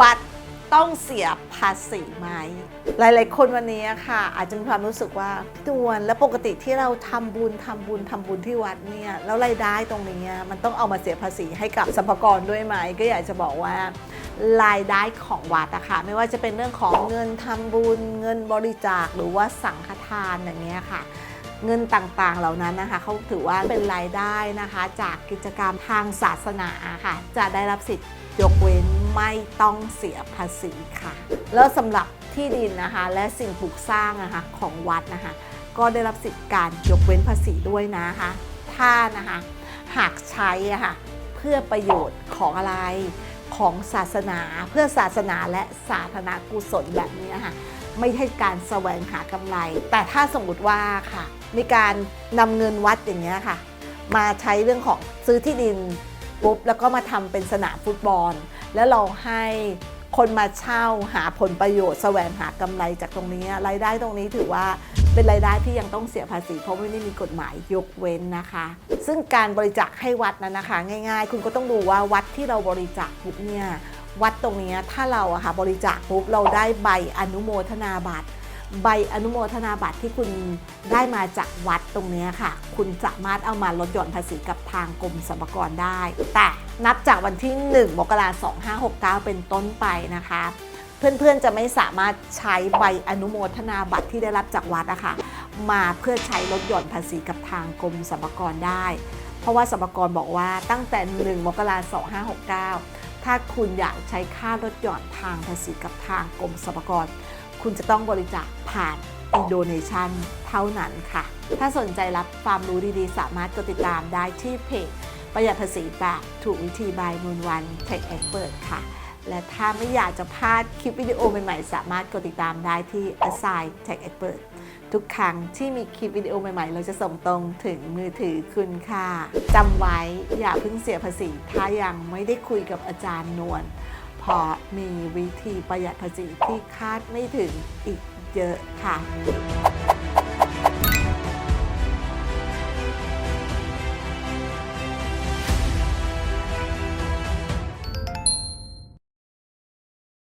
วัดต้องเสียภาษีไหม หลาย ๆ คนวันนี้ค่ะ อาจจะมีความรู้สึกว่าพี่ตวนแล้วปกติที่เราทำบุญทำบุญทำบุญที่วัดเนี่ยแล้วรายได้ตรงนี้มันต้องเอามาเสียภาษีให้กับสรรพากรด้วยไหม ก็อยากจะบอกว่ารายได้ของวัดอะค่ะไม่ว่าจะเป็นเรื่องของเงินทำบุญ เงินบริจาคหรือว่าสังฆทานอย่างเงี้ยค่ะเงินต่างๆ เหล่านั้นนะคะเขาถือว่าเป็นรายได้นะคะ จากกิจกรรมทางศาสนาค่ะ จะได้รับสิทธิ์ยกเว้น ไม่ต้องเสียภาษีค่ะ แล้วสำหรับที่ดินนะคะ และสิ่งปลูกสร้างนะคะของวัดนะคะ ก็ได้รับสิทธิ์การยกเว้นภาษีด้วยนะคะ ถ้านะคะหากใช้อะค่ะเพื่อประโยชน์ของอะไรของศาสนาเพื่อศาสนาและสาธารณกุศลแบบนี้นะคะไม่ใช่การแสวงหากำไร แต่ถ้าสมมติว่าค่ะ มีการนำเงินวัดอย่างเงี้ยค่ะ มาใช้เรื่องของซื้อที่ดิน ปุ๊บแล้วก็มาทำเป็นสนามฟุตบอล แล้วเราให้คนมาเช่าหาผลประโยชน์แสวงหากำไรจากตรงนี้รายได้ตรงนี้ถือว่าเป็นรายได้ที่ยังต้องเสียภาษี เพราะไม่ได้มีกฎหมายยกเว้นนะคะ ซึ่งการบริจาคให้วัดนั้นนะคะ ง่ายๆ คุณก็ต้องดูว่าวัดที่เราบริจาคปุ๊บเนี่ยวัดตรงนี้ถ้าเราอะค่ะบริจาคปุ๊บเราได้ใบอนุโมทนาบัตร ใบอนุโมทนาบัตรที่คุณได้มาจากวัดตรงเนี้ค่ะ คุณสามารถเอามาลดหย่อนภาษีกับทางกรมสรรพากรได้ แต่นับจากวันที่ 1 มกราคม 2569 เป็นต้นไปนะคะ เพื่อนๆจะไม่สามารถใช้ใบอนุโมทนาบัตรที่ได้รับจากวัดนะคะมาเพื่อใช้ลดหย่อนภาษีกับทางกรมสรรพากรได้ เพราะว่าสรรพากรบอกว่าตั้งแต่ 1 มกราคม 2569 ถ้าคุณอยากใช้ค่าลดหย่อนทางภาษีกับทางกรมสรรพากร คุณจะต้องบริจาคผ่านอินโดเนชันเท่านั้นค่ะ ถ้าสนใจรับความรู้ดีๆ สามารถกดติดตามได้ที่เพจประหยัดภาษีแบบถูกวิธีบายมูลวัน Tech Expert ค่ะ และถ้าไม่อยากจะพลาดคลิปวิดีโอใหม่ๆ สามารถกดติดตามได้ที่ Assign Tech Expert ทุกครั้งที่มีคลิปวิดีโอใหม่ๆ เราจะส่งตรงถึงมือถือคุณค่ะจำไว้อย่าเพิ่งเสียภาษี ถ้ายังไม่ได้คุยกับอาจารย์นวล เพราะมีวิธีประหยัดภาษีที่คาดไม่ถึงอีกเยอะค่ะ